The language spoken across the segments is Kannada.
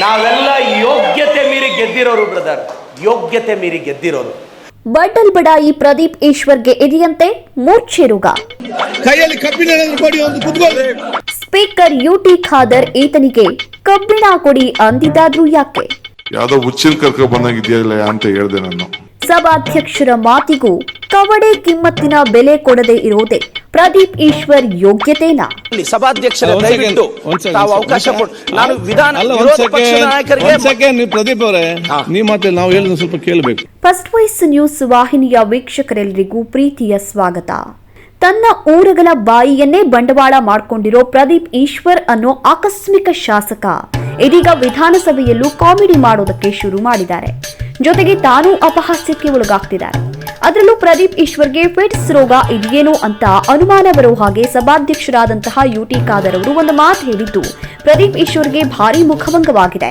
ನಾವೆಲ್ಲ ಯೋಗ್ಯತೆ ಮೀರಿ ಗೆದ್ದಿರೋರು ಬ್ರದರ್. ಯೋಗ್ಯತೆ ಮೀರಿ ಗೆದ್ದಿರೋರು. ಬಟಲ್ ಬಡಾಯಿ ಪ್ರದೀಪ್ ಈಶ್ವರ್ಗೆ ಇದೆಯಂತೆ ಮೂರ್ಛೆ ರೋಗ. ಕೈಯಲ್ಲಿ ಕಬ್ಬಿಣ ಸ್ಪೀಕರ್ ಯುಟಿ ಖಾದರ್ ಈತನಿಗೆ ಕಬ್ಬಿಣ ಕೊಡಿ ಅಂದಿದ್ದಾದ್ರೂ ಯಾಕೆ? ಯಾವ್ದೋ ಹುಚ್ಚಿನ ಕರ್ಕ ಬಂದಾಗಿದೆಯಲ್ಲ ಅಂತ ಹೇಳ್ದೆ ನಾನು. ಸಭಾಧ್ಯಕ್ಷರ ಮಾತಿಗೂ ಕವಡೆ ಕಿಮ್ಮತ್ತಿನ ಬೆಲೆ ಕೊಡದೆ ಇರೋದೇ ಪ್ರದೀಪ್ ಈಶ್ವರ್ ಯೋಗ್ಯತೆನಾ? ಸಭಾಧ್ಯಕ್ಷರ ದಯವಿಟ್ಟು ತಾವು ಅವಕಾಶ ನಾನು ವಿಧಾನ ಅಲ್ಲ ವಿರೋಧ ಪಕ್ಷದ ನಾಯಕರಿಗೆ ಒಂದ್ ಸೆಕೆಂಡ್ ನೀವು ಪ್ರದೀಪ್ ಅವರೇ ನಾವು ಹೇಳಿದ ಸ್ವಲ್ಪ ಕೇಳಬೇಕು. ಫಸ್ಟ್ ವಾಯ್ಸ್ ನ್ಯೂಸ್ ವಾಹಿನಿಯ ವೀಕ್ಷಕರೆಲ್ಲರಿಗೂ ಪ್ರೀತಿಯ ಸ್ವಾಗತ. ತನ್ನ ಊರಗಳ ಬಾಯಿಯನ್ನೇ ಬಂಡವಾಳ ಮಾಡಿಕೊಂಡಿರೋ ಪ್ರದೀಪ್ ಈಶ್ವರ್ ಅನ್ನೋ ಆಕಸ್ಮಿಕ ಶಾಸಕ ಇದೀಗ ವಿಧಾನಸಭೆಯಲ್ಲೂ ಕಾಮಿಡಿ ಮಾಡೋದಕ್ಕೆ ಶುರು ಮಾಡಿದ್ದಾರೆ. ಜೊತೆಗೆ ತಾನೂ ಅಪಹಾಸ್ಯಕ್ಕೆ ಒಳಗಾಗ್ತಿದ್ದಾರೆ. ಅದರಲ್ಲೂ ಪ್ರದೀಪ್ ಈಶ್ವರ್ಗೆ ಫಿಟ್ಸ್ ರೋಗ ಇದೆಯೇನೋ ಅಂತ ಅನುಮಾನ ಬರೋ ಹಾಗೆ ಸಭಾಧ್ಯಕ್ಷರಾದಂತಹ ಯುಟಿ ಖಾದರ್ ಅವರು ಒಂದು ಮಾತು ಹೇಳಿದ್ದು ಪ್ರದೀಪ್ ಈಶ್ವರ್ಗೆ ಭಾರಿ ಮುಖಭಂಗವಾಗಿದೆ.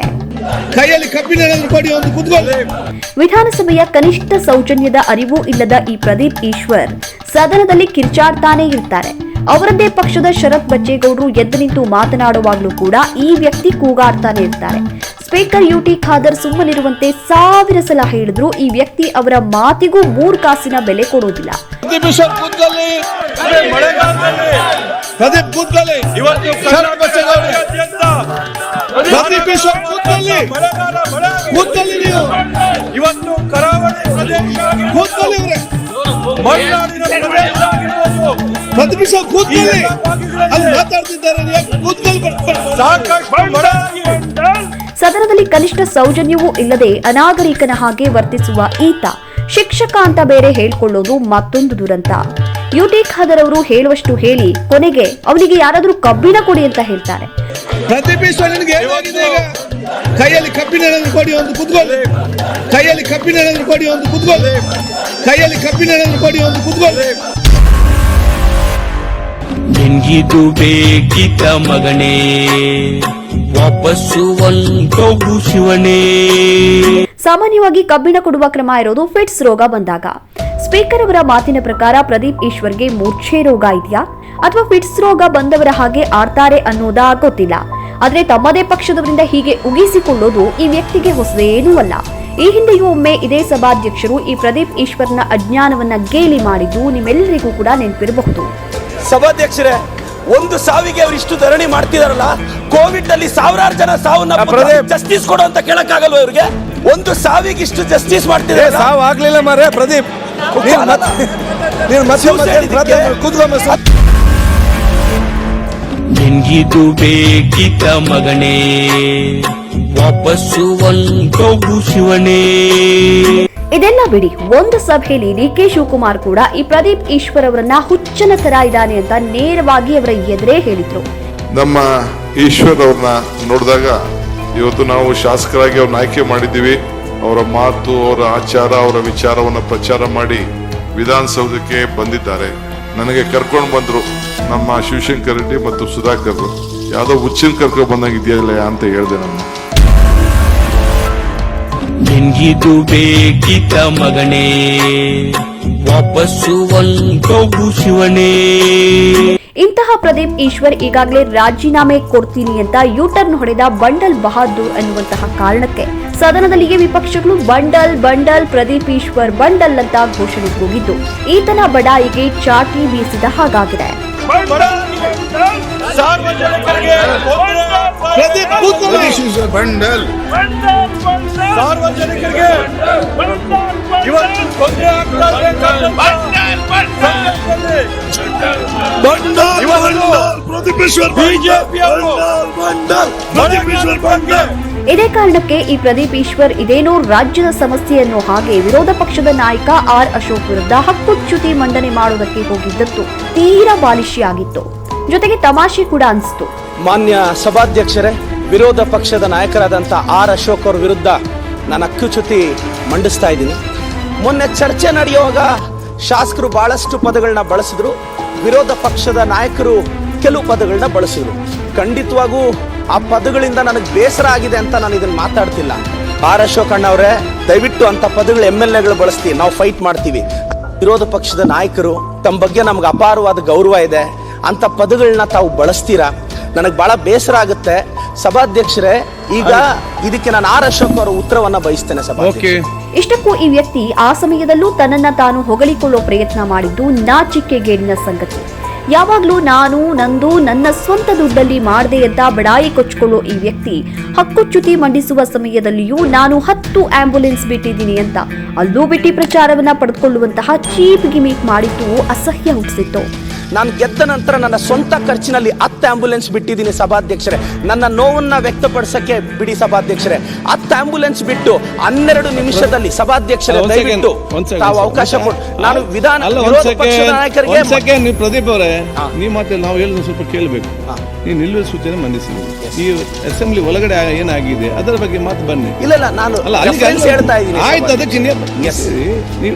ವಿಧಾನಸಭೆಯ ಕನಿಷ್ಠ ಸೌಜನ್ಯದ ಅರಿವು ಇಲ್ಲದ ಈ ಪ್ರದೀಪ್ ಈಶ್ವರ್ ಸದನದಲ್ಲಿ ಕಿರ್ಚಾಡ್ತಾನೆ ಇರ್ತಾರೆ. ಅವರದ್ದೇ ಪಕ್ಷದ ಶರತ್ ಬಚ್ಚೇಗೌಡರು ಎದ್ದು ನಿಂತು ಮಾತನಾಡುವಾಗಲೂ ಕೂಡ ಈ ವ್ಯಕ್ತಿ ಕೂಗಾಡ್ತಾನೆ ಇರ್ತಾರೆ. ಸ್ಪೀಕರ್ ಯು ಟಿ ಖಾದರ್ ಸುಮ್ಮನಿರುವಂತೆ ಸಾವಿರ ಸಲ ಹೇಳಿದ್ರು ಈ ವ್ಯಕ್ತಿ ಅವರ ಮಾತಿಗೂ ಮೂರ್ ಕಾಸಿನ ಬೆಲೆ ಕೊಡೋದಿಲ್ಲ. ಇವತ್ತು ಕರಾವಳಿ ಪ್ರದೇಶ ಕೂತ್ಕೊಳ್ಳಿ ಅಲ್ಲಿ ಮಾತಾಡ್ತಿದ್ದಾರೆ ಸಾಕಷ್ಟು ಮಳೆ ಕನಿಷ್ಠ ಸೌಜನ್ಯವೂ ಇಲ್ಲದೆ ಅನಾಗರಿಕನ ಹಾಗೆ ವರ್ತಿಸುವ ಈತ. ಶಿಕ್ಷಕ ಅಂತ ಬೇರೆ ಹೇಳ್ಕೊಳ್ಳೋದು ಮತ್ತೊಂದು ದುರಂತ. ಯುಟಿ ಖಾದರ್ ಅವರು ಹೇಳುವಷ್ಟು ಹೇಳಿ ಕೊನೆಗೆ ಅವನಿಗೆ ಯಾರಾದರೂ ಕಬ್ಬಿಣ ಕೊಡಿ ಅಂತ ಹೇಳ್ತಾರೆ. ಕೈಯಲ್ಲಿ ಕಬ್ಬಿಣ ಏನಾದ್ರು ಕೊಡಿ ಒಂದು ಕುತ್ಕೊಳ್ಳಿ. ಕೈಯಲ್ಲಿ ಕಬ್ಬಿಣ ಏನಾದ್ರು ಕೊಡಿ ಒಂದು ಕುತ್ಕೊಳ್ಳಿ. ಕೈಯಲ್ಲಿ ಕಬ್ಬಿಣ ಏನಾದ್ರು ಕೊಡಿ ಒಂದು ಕುತ್ಕೊಳ್ಳಿ. ನಿನ್ಗಿದು ಬೇಕಿತ ಮಗನೇ. ಶಿವನೇ. ಸಾಮಾನ್ಯವಾಗಿ ಕಬ್ಬಿಣ ಕೊಡುವ ಕ್ರಮ ಇರೋದು ಫಿಟ್ಸ್ ರೋಗ ಬಂದಾಗ. ಸ್ಪೀಕರ್ ಅವರ ಮಾತಿನ ಪ್ರಕಾರ ಪ್ರದೀಪ್ ಈಶ್ವರ್ಗೆ ಮೂರ್ಛೆ ರೋಗ ಇದೆಯಾ? ಅಥವಾ ಫಿಟ್ಸ್ ರೋಗ ಬಂದವರ ಹಾಗೆ ಆಡ್ತಾರೆ ಅನ್ನೋದಾ ಗೊತ್ತಿಲ್ಲ. ಆದ್ರೆ ತಮ್ಮದೇ ಪಕ್ಷದವರಿಂದ ಹೀಗೆ ಉಗಿಸಿಕೊಳ್ಳೋದು ಈ ವ್ಯಕ್ತಿಗೆ ಹೊಸದೇನೂ ಅಲ್ಲ. ಈ ಹಿಂದೆಯೂ ಒಮ್ಮೆ ಇದೇ ಸಭಾಧ್ಯಕ್ಷರು ಈ ಪ್ರದೀಪ್ ಈಶ್ವರ್ನ ಅಜ್ಞಾನವನ್ನ ಗೇಲಿ ಮಾಡಿದ್ದು ನಿಮ್ಮೆಲ್ಲರಿಗೂ ಕೂಡ ನೆನಪಿರಬಹುದು. ಸಭಾಧ್ಯಕ್ಷರೇ ಒಂದು ಸಾವಿಗೆ ಅವ್ರು ಇಷ್ಟು ಧರಣಿ ಮಾಡ್ತಿದಾರಲ್ಲ ಕೋವಿಡ್ನಲ್ಲಿ ಸಾವಿರಾರು ಜನ ಸಾವನ್ನ ಜಸ್ಟಿಸ್ ಕೊಡು ಅಂತ ಕೇಳಕ್ಕಾಗಲ್ವ ಇವ್ರಿಗೆ? ಒಂದು ಸಾವಿಗೆ ಇಷ್ಟು ಜಸ್ಟಿಸ್ ಮಾಡ್ತಿದ್ದಾರೆ ಸಾವು ಆಗ್ಲಿಲ್ಲ ಮಾರೇ ಪ್ರದೀಪ್. ನಿನ್ಗಿದು ಬೇಕಿತ ಮಗನೇ ವಾಪಸ್ಸು ಒಂದು ಶಿವನೇ. ಇದೆಲ್ಲ ಬಿಡಿ, ಒಂದು ಸಭೆಯಲ್ಲಿ ಡಿ ಕೆ ಶಿವಕುಮಾರ್ ಕೂಡ ಈ ಪ್ರದೀಪ್ ಈಶ್ವರ್ ಅವರನ್ನ ಹುಚ್ಚನ ತರ ಇದ್ದಾನೆ ಅಂತ ನೇರವಾಗಿ ಅವರ ಎದುರೇ ಹೇಳಿದ್ರು. ನಮ್ಮ ಈಶ್ವರ್ ಅವ್ರನ್ನ ನೋಡಿದಾಗ ಇವತ್ತು ನಾವು ಶಾಸಕರಾಗಿ ಅವ್ರನ್ನ ಆಯ್ಕೆ ಮಾಡಿದ್ದೀವಿ. ಅವರ ಮಾತು, ಅವರ ಆಚಾರ, ಅವರ ವಿಚಾರವನ್ನ ಪ್ರಚಾರ ಮಾಡಿ ವಿಧಾನಸೌಧಕ್ಕೆ ಬಂದಿದ್ದಾರೆ. ನನಗೆ ಕರ್ಕೊಂಡು ಬಂದ್ರು ನಮ್ಮ ಶಿವಶಂಕರ್ ರೆಡ್ಡಿ ಮತ್ತು ಸುಧಾಕರ್. ಯಾವುದೋ ಹುಚ್ಚಿನ ಕರ್ಕೊಂಡು ಬಂದಂಗಿದೆಯಲ್ಲ ಅಂತ ಹೇಳಿದೆ ನಾನು. ನಿನ್ಗಿದು ಬೇಕಿತ ಮಗನೇ. ವಾಪಸ್ಸು ಒಂದು ಶಿವನೇ. ಇಂತಹ ಪ್ರದೀಪ್ ಈಶ್ವರ್ ಈಗಾಗಲೇ ರಾಜೀನಾಮೆ ಕೊಡ್ತೀನಿ ಅಂತ ಯೂಟರ್ನ್ ಹೊಡೆದ ಬಂಡಲ್ ಬಹಾದೂರ್ ಅನ್ನುವಂತಹ ಕಾರಣಕ್ಕೆ ಸದನದಲ್ಲಿಯೇ ವಿಪಕ್ಷಗಳು bundle bundle Pradeep Eshwar bundle ಅಂತ ಘೋಷಣೆ ಕೂಗಿದ್ದು ಈತನ ಬಡಾಯಿಗೆ ಚಾಟಿ ಬೀಸಿದ ಹಾಗಾಗಿದೆ. ಸಾರ್ವಜನಿಕರಿಗೆ ತೊಂದರೆ ಇವತ್ತು ಬಿಜೆಪಿಯವರು ಇದೇ ಕಾರಣಕ್ಕೆ ಈ ಪ್ರದೀಪ್ ಈಶ್ವರ್ ಇದೇನೋ ರಾಜ್ಯದ ಸಮಸ್ಯೆಯನ್ನು ಹಾಗೆ ವಿರೋಧ ಪಕ್ಷದ ನಾಯಕ ಆರ್ ಅಶೋಕ್ ವಿರುದ್ಧ ಹಕ್ಕುಚ್ಯುತಿ ಮಂಡನೆ ಮಾಡುವುದಕ್ಕೆ ಹೋಗಿದ್ದದ್ದು. ತೀರಾ ಬಾಲಿಶಿಯಾಗಿತ್ತು. ಜೊತೆಗೆ ತಮಾಷೆ ಕೂಡ ಅನಿಸ್ತು. ಮಾನ್ಯ ಸಭಾಧ್ಯಕ್ಷರೇ ವಿರೋಧ ಪಕ್ಷದ ನಾಯಕರಾದಂಥ ಆರ್ ಅಶೋಕ್ ಅವ್ರ ವಿರುದ್ಧ ನಾನು ಅಕ್ಕುಚ್ಯುತಿ ಮಂಡಿಸ್ತಾ ಇದ್ದೀನಿ. ಮೊನ್ನೆ ಚರ್ಚೆ ನಡೆಯುವಾಗ ಶಾಸಕರು ಬಹಳಷ್ಟು ಪದಗಳನ್ನ ಬಳಸಿದ್ರು. ವಿರೋಧ ಪಕ್ಷದ ನಾಯಕರು ಕೆಲವು ಪದಗಳನ್ನ ಬಳಸಿದ್ರು. ಖಂಡಿತವಾಗೂ ಆ ಪದಗಳಿಂದ ನನಗೆ ಬೇಸರ ಆಗಿದೆ ಅಂತ ನಾನು ಇದನ್ನು ಮಾತಾಡ್ತಿಲ್ಲ. ಆರ್ ಅಶೋಕ್ ಅಣ್ಣವ್ರೆ ದಯವಿಟ್ಟು ಅಂತ ಪದಗಳು ಎಂ ಎಲ್ ಎಗಳು ಬಳಸ್ತೀವಿ. ನಾವು ಫೈಟ್ ಮಾಡ್ತೀವಿ. ವಿರೋಧ ಪಕ್ಷದ ನಾಯಕರು ತಮ್ಮ ಬಗ್ಗೆ ನಮ್ಗೆ ಅಪಾರವಾದ ಗೌರವ ಇದೆ. ಅಂತ ಪದಗಳನ್ನ ತಾವು ಬಳಸ್ತೀರಾ? ನನಗೆ ಭಾಳ ಬೇಸರ ಆಗುತ್ತೆ. ಸಭಾಧ್ಯಕ್ಷರೇ ಈಗ ಇದಕ್ಕೆ ನಾನು ಆರ್ ಅಶೋಕ್ ಅವರ ಉತ್ತರವನ್ನ ಬಯಸ್ತೇನೆ ಸಭಾಧ್ಯಕ್ಷ ಇಷ್ಟಕ್ಕೂ ಈ ವ್ಯಕ್ತಿ ಆ ಸಮಯದಲ್ಲೂ ತನ್ನನ್ನ ತಾನು ಹೊಗಳಿಕೊಳ್ಳೋ ಪ್ರಯತ್ನ ಮಾಡಿದ್ದು ನಾಚಿಕೆಗೇಡಿನ ಸಂಗತಿ. ಯಾವಾಗ್ಲೂ ನಾನು ನಂದು ನನ್ನ ಸ್ವಂತ ದುಡ್ಡಲ್ಲಿ ಮಾಡದೆ ಅಂತ ಬಡಾಯಿ ಕೊಚ್ಕೊಳ್ಳೋ ಈ ವ್ಯಕ್ತಿ ಹಕ್ಕುಚ್ಯುತಿ ಮಂಡಿಸುವ ಸಮಯದಲ್ಲಿಯೂ ನಾನು ಹತ್ತು ಆಂಬ್ಯುಲೆನ್ಸ್ ಬಿಟ್ಟಿದ್ದೀನಿ ಅಂತ ಅಲ್ಲೂ ಬಿಟ್ಟಿ ಪ್ರಚಾರವನ್ನ ಪಡೆದುಕೊಳ್ಳುವಂತಹ ಚೀಪ್ ಗಿಮಿಕ್ ಮಾಡಿದ್ದು ಅಸಹ್ಯ ಹುಟ್ಟಿಸಿತ್ತು. ನಾನು ಗೆದ್ದ ನಂತರ ನನ್ನ ಸ್ವಂತ ಖರ್ಚಿನಲ್ಲಿ ಹತ್ತು ಆಂಬ್ಯುಲೆನ್ಸ್ ಬಿಟ್ಟಿದ್ದೀನಿ ಸಭಾಧ್ಯಕ್ಷರೇ. ನನ್ನ ನೋವನ್ನು ವ್ಯಕ್ತಪಡಿಸಕ್ಕೆ ಬಿಡಿ ಸಭಾಧ್ಯಕ್ಷರೇ. ಹತ್ತು ಆಂಬ್ಯುಲೆನ್ಸ್ ಬಿಟ್ಟು ಹನ್ನೆರಡು ನಿಮಿಷದಲ್ಲಿ ಸಭಾಧ್ಯಕ್ಷರೇ ದಯವಿಟ್ಟು ತಾವು ಅವಕಾಶ ಕೊಟ್ಟು ನಾನು ವಿಧಾನ ನಾಯಕರಿಗೆ ನೀವು ಪ್ರದೀಪ್ ಅವರೇ. ನೀವು ಮತ್ತೆ ನಾವು ಹೇಳಿದ ಸ್ವಲ್ಪ ಕೇಳಬೇಕು. ನೀವು ನಿಲ್ಲುವ ಸೂಚನೆ ಈ ಅಸೆಂಬ್ಲಿ ಒಳಗಡೆ ಏನಾಗಿದೆ? ಅದರ ಬಗ್ಗೆ ಮಾತು ಬನ್ನಿ. ಇಲ್ಲ ಇಲ್ಲ ನಾನು ಅಲ್ಲ ಹೇಳ್ತಾ ಇದ್ದೀನಿ ಆಯ್ತು ಅದಕ್ಕೆ ಅದಕ್ಕೆ ನೀವು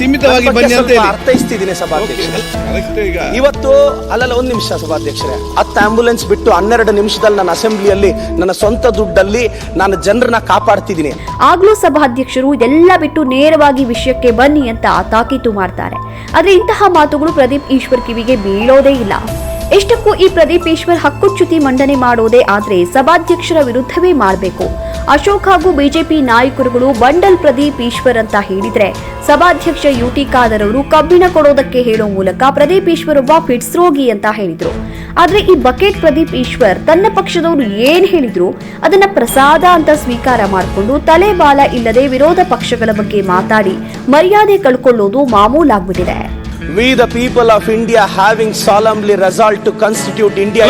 ಸೀಮಿತವಾಗಿ ಬನ್ನಿ ಅಂತ ಅರ್ಥೈಸ್ತಿದ್ದೀನಿ ಸಭಾಧ್ಯಕ್ಷ ಕರೆಕ್ಟ್ ಈಗ. ಇವತ್ತು ಅಲ್ಲಲ್ಲ ಒಂದು ನಿಮಿಷ ಸಭಾಧ್ಯಕ್ಷರೇ. ಹತ್ತು ಆಂಬುಲೆನ್ಸ್ ಬಿಟ್ಟು ಹನ್ನೆರಡು ನಿಮಿಷದಲ್ಲಿ ನನ್ನ ಅಸೆಂಬ್ಲಿಯಲ್ಲಿ ನನ್ನ ಸ್ವಂತ ದುಡ್ಡಲ್ಲಿ ನಾನು ಜನರನ್ನ ಕಾಪಾಡ್ತಿದ್ದೀನಿ. ಆಗ್ಲೂ ಸಭಾಧ್ಯಕ್ಷರು ಇದೆಲ್ಲ ಬಿಟ್ಟು ನೇರವಾಗಿ ವಿಷಯಕ್ಕೆ ಬನ್ನಿ ಅಂತ ತಾಕೀತು ಮಾಡ್ತಾರೆ. ಆದ್ರೆ ಇಂತಹ ಮಾತುಗಳು ಪ್ರದೀಪ್ ಈಶ್ವರ್ ಕಿವಿಗೆ ಬೀಳೋದೇ ಇಲ್ಲ. ಎಷ್ಟಕ್ಕೂ ಈ ಪ್ರದೀಪ್ ಈಶ್ವರ್ ಹಕ್ಕುಚ್ಯುತಿ ಮಂಡನೆ ಮಾಡೋದೇ ಆದ್ರೆ ಸಭಾಧ್ಯಕ್ಷರ ವಿರುದ್ಧವೇ ಮಾಡಬೇಕು. ಅಶೋಕ್ ಹಾಗೂ ಬಿಜೆಪಿ ನಾಯಕರುಗಳು ಬಂಡಲ್ ಪ್ರದೀಪ್ ಈಶ್ವರ್ ಅಂತ ಹೇಳಿದ್ರೆ ಸಭಾಧ್ಯಕ್ಷ ಯುಟಿ ಖಾದರ್ ಅವರು ಕಬ್ಬಿಣ ಕೊಡೋದಕ್ಕೆ ಹೇಳೋ ಮೂಲಕ ಪ್ರದೀಪ್ ಈಶ್ವರ್ ಒಬ್ಬ ಫಿಟ್ಸ್ ರೋಗಿ ಅಂತ ಹೇಳಿದ್ರು. ಆದ್ರೆ ಈ ಬಕೆಟ್ ಪ್ರದೀಪ್ ಈಶ್ವರ್ ತನ್ನ ಪಕ್ಷದವರು ಏನ್ ಹೇಳಿದ್ರು ಅದನ್ನ ಪ್ರಸಾದ ಅಂತ ಸ್ವೀಕಾರ ಮಾಡಿಕೊಂಡು ತಲೆ ಬಾಲ ಇಲ್ಲದೆ ವಿರೋಧ ಪಕ್ಷಗಳ ಬಗ್ಗೆ ಮಾತಾಡಿ ಮರ್ಯಾದೆ ಕಳ್ಕೊಳ್ಳೋದು ಮಾಮೂಲಾಗ್ಬಿಟ್ಟಿದೆ. We the people of India having solemnly resolved to constitute India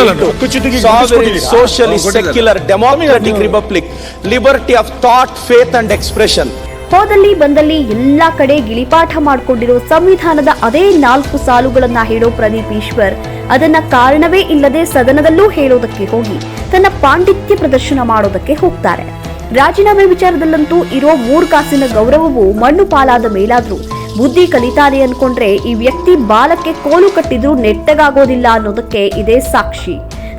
socialist secular democratic republic liberty of thought faith and expression ಹೋದಲ್ಲಿ ಬಂದಲ್ಲಿ ಎಲ್ಲಾ ಕಡೆ ಗಿಳಿಪಾಠ ಮಾಡಿಕೊಂಡಿರೋ ಸಂವಿಧಾನದ ಅದೇ ನಾಲ್ಕು ಸಾಲುಗಳನ್ನ ಹೇಳೋ ಪ್ರದೀಪ್ ಈಶ್ವರ್ ಅದನ್ನ ಕಾರಣವೇ ಇಲ್ಲದೆ ಸದನದಲ್ಲೂ ಹೇಳೋದಕ್ಕೆ ಹೋಗಿ ತನ್ನ ಪಾಂಡಿತ್ಯ ಪ್ರದರ್ಶನ ಮಾಡೋದಕ್ಕೆ ಹೋಗ್ತಾರೆ. ರಾಜೀನಾಮೆ ವಿಚಾರದಲ್ಲಂತೂ ಇರೋ ಮೂರು ಕಾಸಿನ ಗೌರವವು ಮಣ್ಣು ಪಾಲಾದ ಮೇಲಾದ್ರೂ ಬುದ್ಧಿ ಕಲಿತಾನೆ ಅನ್ಕೊಂಡ್ರೆ ಈ ವ್ಯಕ್ತಿ ಬಾಲಕ್ಕೆ ಕೋಲು ಕಟ್ಟಿದ್ರೂ ನೆಟ್ಟಗಾಗೋದಿಲ್ಲ ಅನ್ನೋದಕ್ಕೆ ಇದೇ ಸಾಕ್ಷಿ.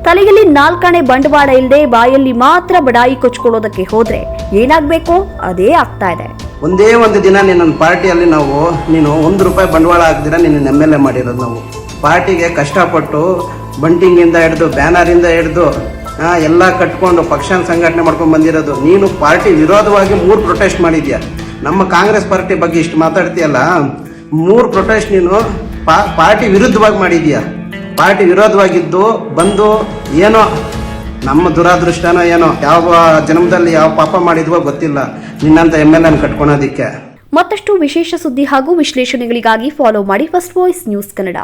ತಲೆಯಲ್ಲಿ ನಾಲ್ಕಾಣೆ ಬಂಡವಾಳ ಇಲ್ಲದೆ ಬಾಯಲ್ಲಿ ಮಾತ್ರ ಬಡಾಯಿ ಕೊಚ್ಕೊಳ್ಳೋದಕ್ಕೆ ಹೋದ್ರೆ ಏನಾಗ್ಬೇಕು? ಅದೇ ಆಗ್ತಾ ಇದೆ. ಒಂದೇ ಒಂದು ದಿನ ನಿನ್ನ ಪಾರ್ಟಿಯಲ್ಲಿ ನಾವು, ನೀನು ಒಂದು ರೂಪಾಯಿ ಬಂಡವಾಳ ಹಾಕ್ದಿರ ನಿನ್ನ ಎಂ ಎಲ್ ಎ ಮಾಡಿರೋದು ನಾವು. ಪಾರ್ಟಿಗೆ ಕಷ್ಟಪಟ್ಟು ಬಂಟಿಂಗಿಂದ ಹಿಡಿದು, ಬ್ಯಾನರಿಂದ ಹಿಡಿದು ಎಲ್ಲ ಕಟ್ಕೊಂಡು ಪಕ್ಷನ ಸಂಘಟನೆ ಮಾಡ್ಕೊಂಡು ಬಂದಿರೋದು. ನೀನು ಪಾರ್ಟಿ ವಿರೋಧವಾಗಿ ಮೂರು ಪ್ರೊಟೆಸ್ಟ್ ಮಾಡಿದ್ಯಾ? ನಮ್ಮ ಕಾಂಗ್ರೆಸ್ ಪಾರ್ಟಿ ಬಗ್ಗೆ ಇಷ್ಟು ಮಾತಾಡ್ತೀಯಲ್ಲ, ಮೂರು ಪ್ರೊಟೆಸ್ಟ್ ನೀನು ಪಾ- ಪಾರ್ಟಿ ವಿರುದ್ಧವಾಗಿ ಮಾಡಿದೀಯ ಪಾರ್ಟಿ ವಿರೋಧವಾಗಿದ್ದು, ಬಂದು ಏನೋ ನಮ್ಮ ದುರಾದೃಷ್ಟನೋ ಏನೋ, ಯಾವ ಜನ್ಮದಲ್ಲಿ ಯಾವ ಪಾಪ ಮಾಡಿದ್ವೋ ಗೊತ್ತಿಲ್ಲ. ನಿನ್ನಂತ ಎಂ ಎಲ್ ಎನ್ ಕಟ್ಕೊಳೋದಿಕ್ಕೆ. ಮತ್ತಷ್ಟು ವಿಶೇಷ ಸುದ್ದಿ ಹಾಗೂ ವಿಶ್ಲೇಷಣೆಗಳಿಗಾಗಿ ಫಾಲೋ ಮಾಡಿ ಫಸ್ಟ್ ವಾಯ್ಸ್ ನ್ಯೂಸ್ ಕನ್ನಡ